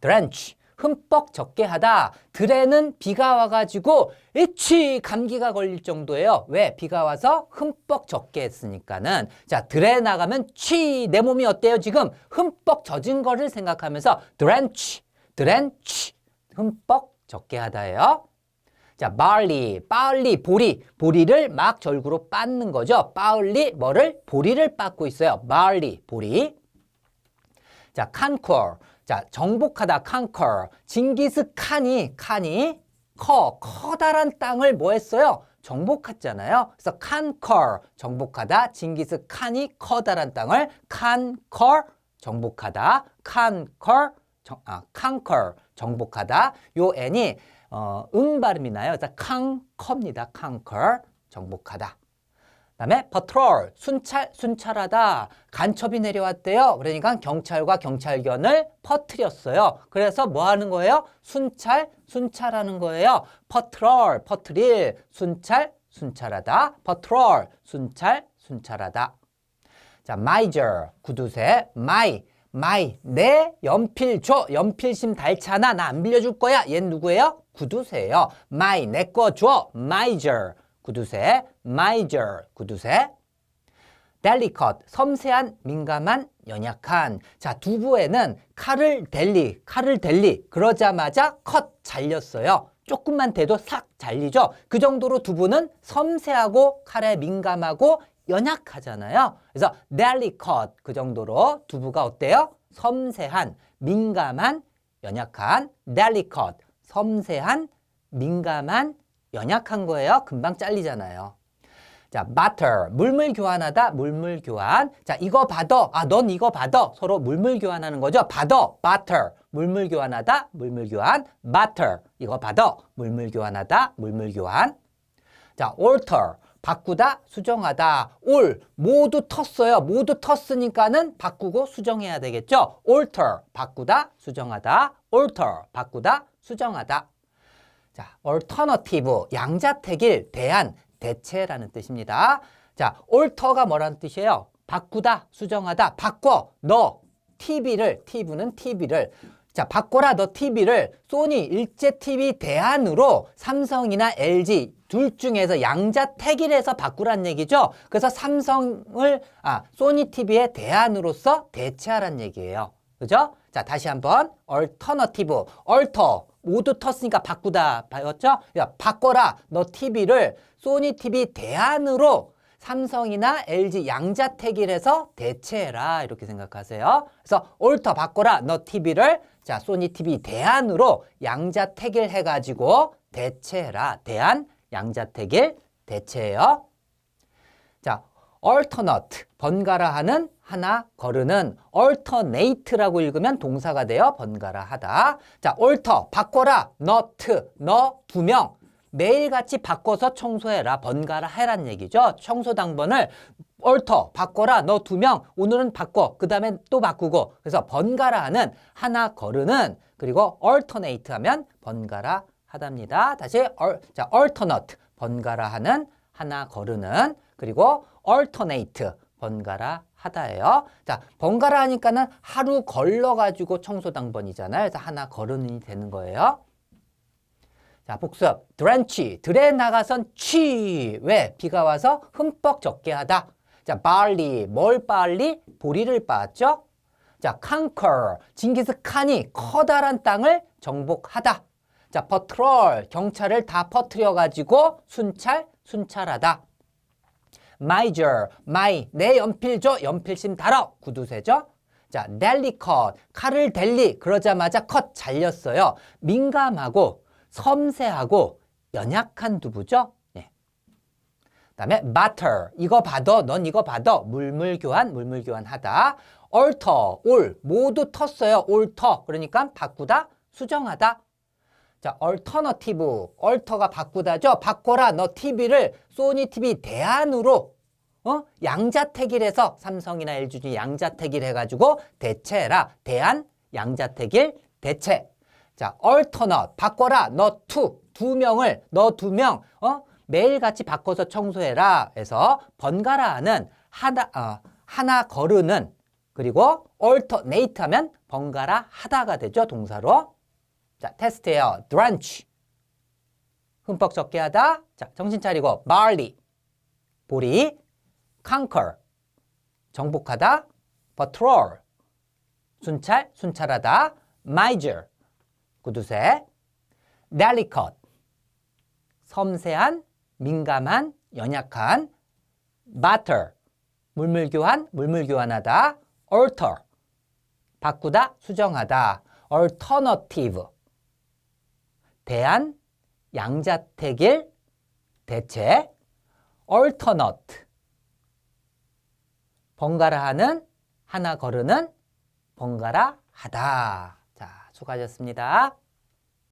drench 흠뻑 적게 하다. 드레는 비가 와가지고 애취 감기가 걸릴 정도예요. 왜? 비가 와서 흠뻑 적게 했으니까는. 자, 드레 나가면 취. 내 몸이 어때요? 지금 흠뻑 젖은 거를 생각하면서 drench, drench 흠뻑 적게 하다예요. 자, barley, 빨리, 보리, 보리를 막 절구로 빻는 거죠. 빨리 뭐를? 보리를 빻고 있어요. barley, 보리. 자, conquer. 자, 정복하다, conquer. 징기스 칸이, 칸이 커, 커다란 땅을 뭐 했어요? 정복했잖아요. 그래서 conquer, 정복하다. 징기스 칸이 커다란 땅을 conquer, 정복하다. conquer, 정, 아, conquer, 정복하다. 요 n이 어, 응 발음이 나요. 그래서 conquer입니다. conquer, 정복하다. 그다음에 patrol 순찰 순찰하다 간첩이 내려왔대요. 그러니까 경찰과 경찰견을 퍼뜨렸어요. 그래서 뭐 하는 거예요? 순찰 순찰하는 거예요. patrol 퍼뜨릴 순찰 순찰하다 patrol 순찰 순찰하다. 자, miser 구두쇠 my my 내 연필 줘 연필심 달잖아 나 안 빌려줄 거야 얘 누구예요? 구두쇠예요. my 내 거 줘 miser 구두쇠 miser 구두쇠. delicate 섬세한 민감한 연약한. 자 두부에는 칼을 델리 칼을 델리. 그러자마자 컷 잘렸어요. 조금만 돼도 싹 잘리죠? 그 정도로 두부는 섬세하고 칼에 민감하고 연약하잖아요. 그래서 delicate 그 정도로 두부가 어때요? 섬세한 민감한 연약한. delicate 섬세한 민감한 연약한 거예요. 금방 잘리잖아요. 자, butter 물물 교환하다 물물 교환. 자, 이거 받아. 아, 넌 이거 받아. 서로 물물 교환하는 거죠. 받아. butter 물물 교환하다 물물 교환. butter 이거 받아. 물물 교환하다 물물 교환. 자, alter 바꾸다 수정하다. 올 모두 텄어요. 모두 텄으니까는 바꾸고 수정해야 되겠죠. alter 바꾸다 수정하다. alter 바꾸다 수정하다. 자, alternative 양자택일 대안 대체라는 뜻입니다. 자, alter가 뭐라는 뜻이에요? 바꾸다, 수정하다, 바꿔, 너 TV를 TV는 TV를 자, 바꿔라 너 TV를 소니 일제 TV 대안으로 삼성이나 LG 둘 중에서 양자택일해서 바꾸란 얘기죠. 그래서 삼성을 아, 소니 TV의 대안으로서 대체하란 얘기예요. 그죠? 자, 다시 한번 alternative, alter 모두 텄으니까 바꾸다 봤죠? 야, 바꿔라. 너 TV를 소니 TV 대안으로 삼성이나 LG 양자택일 해서 대체해라. 이렇게 생각하세요. 그래서 alter 바꿔라. 너 TV를 자, 소니 TV 대안으로 양자택일 해가지고 대체해라. 대안, 양자택일, 대체해요. 자, alternate 번갈아 하는 하나 거르는 alternate라고 읽으면 동사가 되어 번갈아 하다. 자, alter 바꿔라. not 너 두 명 매일같이 바꿔서 청소해라. 번갈아 해란 얘기죠. 청소 당번을 alter 바꿔라. 너 두 명 오늘은 바꿔. 그 다음에 또 바꾸고. 그래서 번갈아 하는 하나 거르는 그리고 alternate 하면 번갈아 하답니다. 다시 얼, 자, alternate 번갈아 하는 하나 거르는 그리고 alternate 번갈아 하다예요. 자, 번갈아 하니까는 하루 걸러 가지고 청소 당번이잖아요. 그래서 하나 거르는이 되는 거예요. 자, 복습. drench. 들에 나가선 취. 왜? 비가 와서 흠뻑 적게 하다. 자, barley. 뭘 barley? 보리를 빻았죠? 자, conquer. 징기스 칸이 커다란 땅을 정복하다. 자, patrol. 경찰을 다 퍼뜨려 가지고 순찰, 순찰하다. miser, my, 내 연필 줘, 연필심 달아, 구두쇠죠? 자, delicate, 칼을 델리, 그러자마자 컷 잘렸어요. 민감하고, 섬세하고, 연약한 두부죠? 예. 다음에 butter, 이거 받아, 넌 이거 받아, 물물 교환, 물물 교환하다. alter, 올, 모두 텄어요, alter, 그러니까 바꾸다, 수정하다. 자, alternative, alter가 바꾸다죠. 바꿔라. 너 TV를 소니 TV 대안으로 어? 양자택일 해서 삼성이나 LG 중 양자택일 해가지고 대체해라. 대안, 양자택일, 대체. 자, alternate, 바꿔라. 너 투, 두 명을, 너 두 명, 어? 매일같이 바꿔서 청소해라. 해서 번갈아 하는 하나, 어, 하나 거르는 그리고 alternate 하면 번갈아 하다가 되죠. 동사로. 자, 테스트예요. drench. 흠뻑 적게 하다. 자, 정신 차리고 barley. 보리. conquer. 정복하다. patrol. 순찰, 순찰하다. miser. 구두쇠. delicate. 섬세한, 민감한, 연약한. batter. 물물교환, 물물교환하다. alter. 바꾸다, 수정하다. alternative. 대안, 양자택일, 대체. alternate. 번갈아 하는, 하나 거르는, 번갈아 하다. 자, 수고하셨습니다.